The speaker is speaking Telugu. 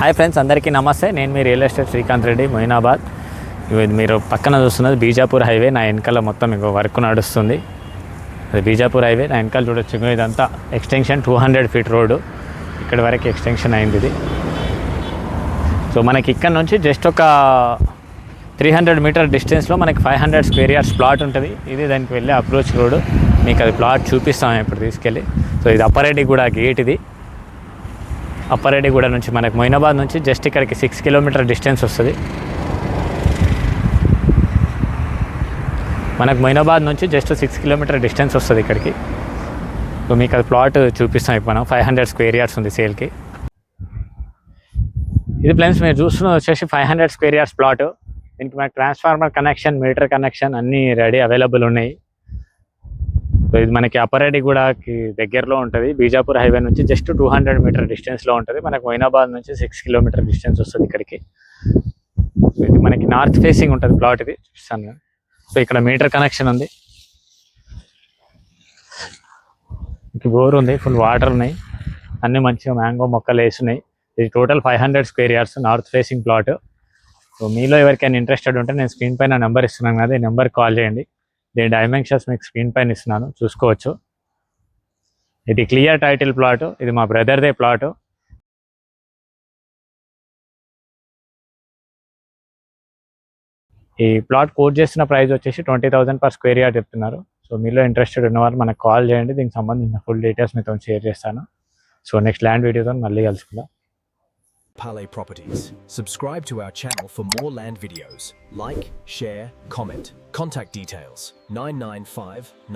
హాయ్ ఫ్రెండ్స్ అందరికీ నమస్తే. నేను మీ రియల్ ఎస్టేట్ శ్రీకాంత్ రెడ్డి మొయినాబాద్. ఇది మీరు పక్కన చూస్తున్నది బీజాపూర్ హైవే. నా వెనకాల మొత్తం మీకు వర్క్ నడుస్తుంది. అది బీజాపూర్ హైవే. నా వెనకాల చూడొచ్చు. ఇదంతా extension two hundred feet road. ఇక్కడ వరకు ఎక్స్టెన్షన్ అయింది ఇది. సో మనకి ఇక్కడ నుంచి జస్ట్ ఒక త్రీ హండ్రెడ్ మీటర్ డిస్టెన్స్లో మనకి five hundred square yards plot ఉంటుంది. ఇది దానికి వెళ్ళే అప్రోచ్ రోడ్ మీకు అది ప్లాట్ చూపిస్తాం ఇప్పుడు తీసుకెళ్ళి. సో ఇది అప్పారెడ్డి కూడా గేట్ ఇది. అప్పారెడ్డిగూడ నుంచి మనకు మొయినాబాద్ నుంచి జస్ట్ ఇక్కడికి సిక్స్ కిలోమీటర్ డిస్టెన్స్ వస్తుంది. మనకు మొయినాబాద్ నుంచి జస్ట్ సిక్స్ కిలోమీటర్ డిస్టెన్స్ వస్తుంది ఇక్కడికి. సో మీకు అది ప్లాట్ చూపిస్తాం ఇప్పుడు మనం. ఫైవ్ హండ్రెడ్ స్క్వేర్ యార్డ్స్ ఉంది సేల్కి. ఇది ప్లస్ మీరు చూస్తున్నది వచ్చేసి five hundred square yards plot. దీనికి మనకు ట్రాన్స్ఫార్మర్ కనెక్షన్ మీటర్ కనెక్షన్ అన్నీ రెడీ అవైలబుల్ ఉన్నాయి. సో ఇది మనకి అపరెడ్డిగూడకి దగ్గరలో ఉంటుంది. బీజాపూర్ హైవే నుంచి జస్ట్ టూ హండ్రెడ్ మీటర్ డిస్టెన్స్లో ఉంటుంది. మనకు మొయినాబాద్ నుంచి సిక్స్ కిలోమీటర్ డిస్టెన్స్ వస్తుంది ఇక్కడికి. సో ఇది మనకి నార్త్ ఫేసింగ్ ఉంటుంది ప్లాట్ ఇది. చూపిస్తాను. నేను. సో ఇక్కడ మీటర్ కనెక్షన్ ఉంది. బోర్ ఉంది ఫుల్ వాటర్ ఉన్నాయి. అన్ని మంచిగా మ్యాంగో మొక్కలు వేస్తున్నాయి. ఇది total five hundred square yards north facing plot. So మీలో ఎవరికైనా ఇంట్రెస్టెడ్ ఉంటే నేను స్క్రీన్ పైన నెంబర్ ఇస్తున్నాను కదా ఈ నెంబర్కి కాల్ చేయండి. దీని డైమెన్షన్స్ మీకు స్క్రీన్ పైన ఇస్తున్నాను. చూసుకోవచ్చు. ఇది క్లియర్ టైటిల్ ప్లాట్ ఇది మా బ్రదర్దే ప్లాట్ ఈ ప్లాట్ కోట్ చేసిన ప్రైస్ వచ్చేసి twenty thousand per square yard చెప్తున్నారు. సో మీలో ఇంట్రెస్టెడ్ ఉన్నవారు మనకు కాల్ చేయండి. దీనికి సంబంధించిన ఫుల్ డీటెయిల్స్ మీతో షేర్ చేస్తాను. సో నెక్స్ట్ ల్యాండ్ వీడియోతో మళ్ళీ కలుసుకుందాం. Pale Properties. Subscribe to our channel for more land videos. Like, share, comment. Contact details 995